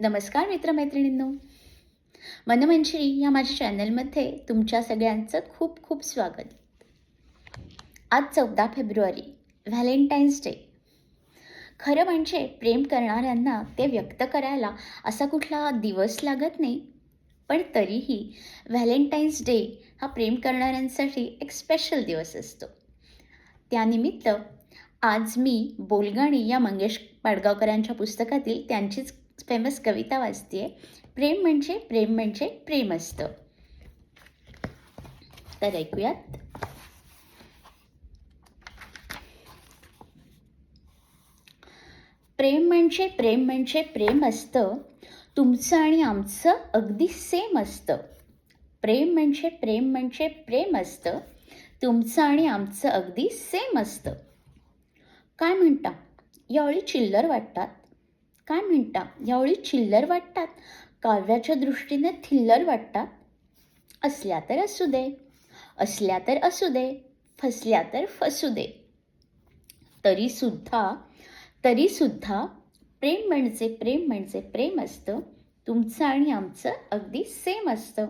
नमस्कार मित्रमैत्रिणींनो. मनमंजिरी या माझ्या चॅनलमध्ये तुमच्या सगळ्यांचं खूप खूप स्वागत. आज चौदा फेब्रुवारी व्हॅलेंटाईन्स डे. खरं म्हणजे प्रेम करणाऱ्यांना ते व्यक्त करायला असा कुठला दिवस लागत नाही पण तरीही व्हॅलेंटाईन्स डे हा प्रेम करणाऱ्यांसाठी एक स्पेशल दिवस असतो. त्यानिमित्त आज मी बोलगाणी या मंगेश पाडगावकरांच्या पुस्तकातील त्यांचीच फेमस कविता वाचते प्रेम म्हणजे प्रेम म्हणजे प्रेम असतं. तर ऐकूयात. प्रेम म्हणजे प्रेम म्हणजे प्रेम असतं. तुमचं आणि आमचं अगदी सेम असतं. प्रेम म्हणजे प्रेम म्हणजे प्रेम असतं. तुमचं आणि आमचं अगदी सेम असतं. काय म्हणता? यावेळी चिल्लर वाटतात. काय म्हणता? यावेळी चिल्लर वाटतात. काव्याच्या दृष्टीने थिल्लर वाटतात. असल्या तर असू दे. असल्या तर असू दे. फसल्या तर फसू दे. तरीसुद्धा तरीसुद्धा प्रेम म्हणजे प्रेम म्हणजे प्रेम असतं. तुमचं आणि आमचं अगदी सेम असतं.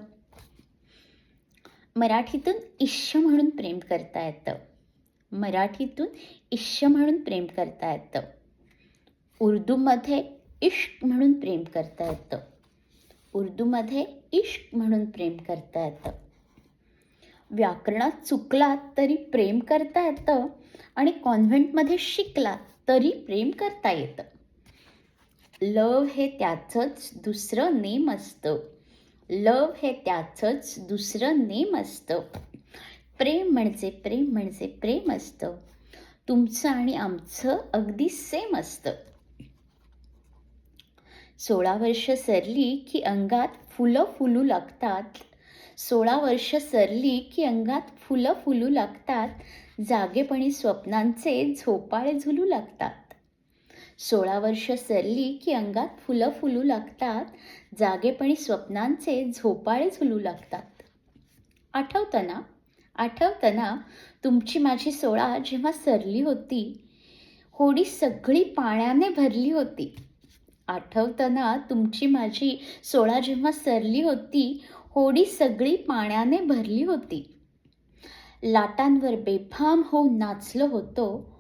मराठीतून इश्य म्हणून प्रेम करता येतं. मराठीतून इश्य म्हणून प्रेम करता येतं. उर्दूमध्ये इश्क म्हणून प्रेम करता येतं. उर्दूमध्ये इश्क म्हणून प्रेम करता येतं. व्याकरणात चुकलात तरी प्रेम करता येतं आणि कॉन्व्हेंटमध्ये शिकलात तरी प्रेम करता येतं. लव हे त्याचंच दुसरं नेम असतं. लव हे त्याचंच दुसरं नेम असतं. प्रेम म्हणजे प्रेम म्हणजे प्रेम असतं. तुमचं आणि आमचं अगदी सेम असतं. सोळा वर्ष सरली की अंगात फुलं फुलू लागतात. सोळा वर्ष सरली की अंगात फुलं फुलू लागतात. जागेपणी स्वप्नांचे झोपाळे झुलू लागतात. सोळा वर्ष सरली की अंगात फुलं फुलू लागतात. जागेपणी स्वप्नांचे झोपाळे झुलू लागतात. आठवताना आठवताना तुमची माझी सोळा जेव्हा सरली होती होडी सगळी पाण्याने भरली होती. आठवताना तुमची माझी सोळा जेव्हा सरली होती होडी सगळी पाण्याने भरली होती. लाटांवर बेफाम होऊन नाचलो होतो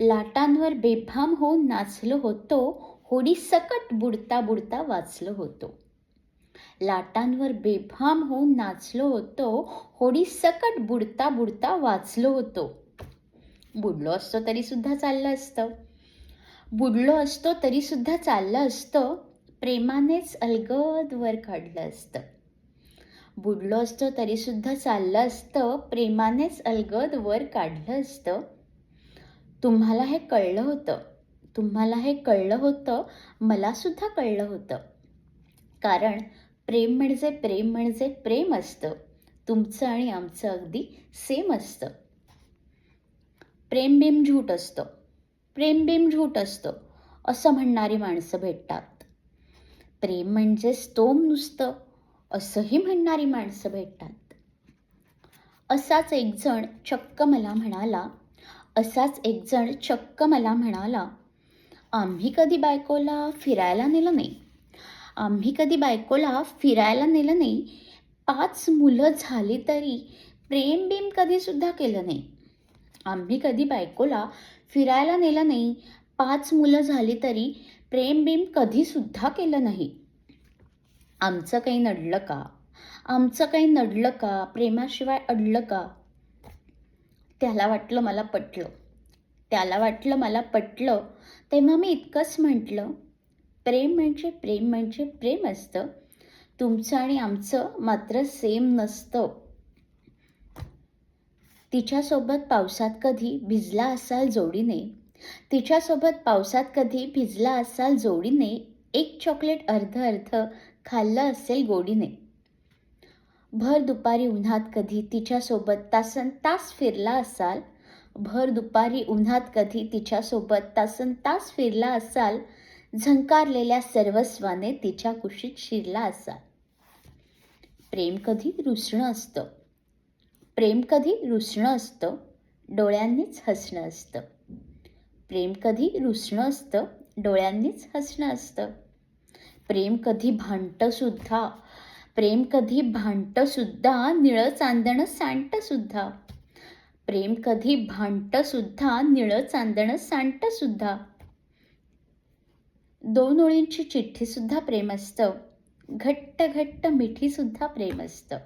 लाटांवर बेफाम होऊन नाचलो होतो होडी सकट बुडता बुडता वाचलो होतो. लाटांवर बेफाम होऊन नाचलो होतो होडी सकट बुडता बुडता वाचलो होतो. बुडलो असतो तरी सुद्धा चाललं असतं. बुडलो असतो तरीसुद्धा चाललं असतं प्रेमानेच अलगद वर काढलं असतं. बुडलो असतो तरीसुद्धा चाललं असतं प्रेमानेच अलगद वर काढलं असतं. तुम्हाला हे कळलं होतं. तुम्हाला हे कळलं होतं. मला सुद्धा कळलं होतं. कारण प्रेम म्हणजे प्रेम म्हणजे प्रेम असतं. तुमचं आणि आमचं अगदी सेम असतं. प्रेम बिम झूट असतं. प्रेमबिम झूट असतं असं म्हणणारी माणसं भेटतात. प्रेम म्हणजे स्तोम नुसतं असंही म्हणणारी माणसं भेटतात. असाच एक जण चक्क मला म्हणाला असाच एक जण चक्क मला म्हणाला आम्ही कधी बायकोला फिरायला नेलं नाही? आम्ही कधी बायकोला फिरायला नेलं नाही? पाच मुलं झाली तरी प्रेम बिम कधीसुद्धा केलं नाही. आम्ही कधी बायकोला फिरायला नेलं नाही. पाच मुलं झाली तरी प्रेम कधीसुद्धा केलं नाही. आमचं काही नडलं का? आमचं काही नडलं का? प्रेमाशिवाय अडलं का? त्याला वाटलं मला पटलं. त्याला वाटलं मला पटलं. तेव्हा मी इतकंच म्हटलं प्रेम म्हणजे प्रेम म्हणजे प्रेम असतं. तुमचं आणि आमचं मात्र सेम नसतं. तिच्यासोबत पावसात कधी भिजला असाल जोडीने? तिच्यासोबत पावसात कधी भिजला असाल जोडीने? एक चॉकलेट अर्ध अर्ध खाल्लं असेल गोडीने. भर दुपारी उन्हात कधी तिच्यासोबत तासन तास फिरला असाल? भर दुपारी उन्हात कधी तिच्यासोबत तासन तास फिरला असाल? झंकारलेल्या सर्वस्वाने तिच्या कुशीत शिरला असाल. प्रेम कधी रुसणं असतं? प्रेम कधी रुसणं असतं? डोळ्यांनीच हसणं असतं. प्रेम कधी रुसणं असतं? डोळ्यांनीच हसणं असतं. प्रेम कधी भांडतंसुद्धा प्रेम कधी भांडतंसुद्धा निळं चांदणं सांडतंसुद्धा प्रेम कधी भांडतंसुद्धा निळं चांदणं सांडतंसुद्धा दोन ओळींची चिठ्ठीसुद्धा प्रेम असतं. घट्ट घट्ट मिठीसुद्धा प्रेम असतं.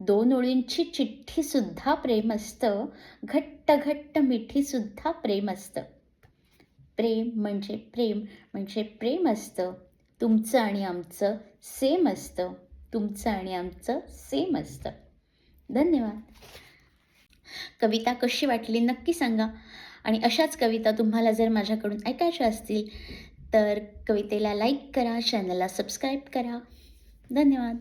दोन ओळींची चिठ्ठीसुद्धा प्रेम असतं घट्ट घट्ट मिठीसुद्धा प्रेम असतं प्रेम म्हणजे प्रेम म्हणजे प्रेम असतं तुमचं आणि आमचं सेम असतं तुमचं आणि आमचं सेम असतं धन्यवाद. कविता कशी वाटली नक्की सांगा. आणि अशाच कविता तुम्हाला जर माझ्याकडून ऐकायच्या असतील तर कवितेला लाईक करा चॅनलला सबस्क्राईब करा. धन्यवाद.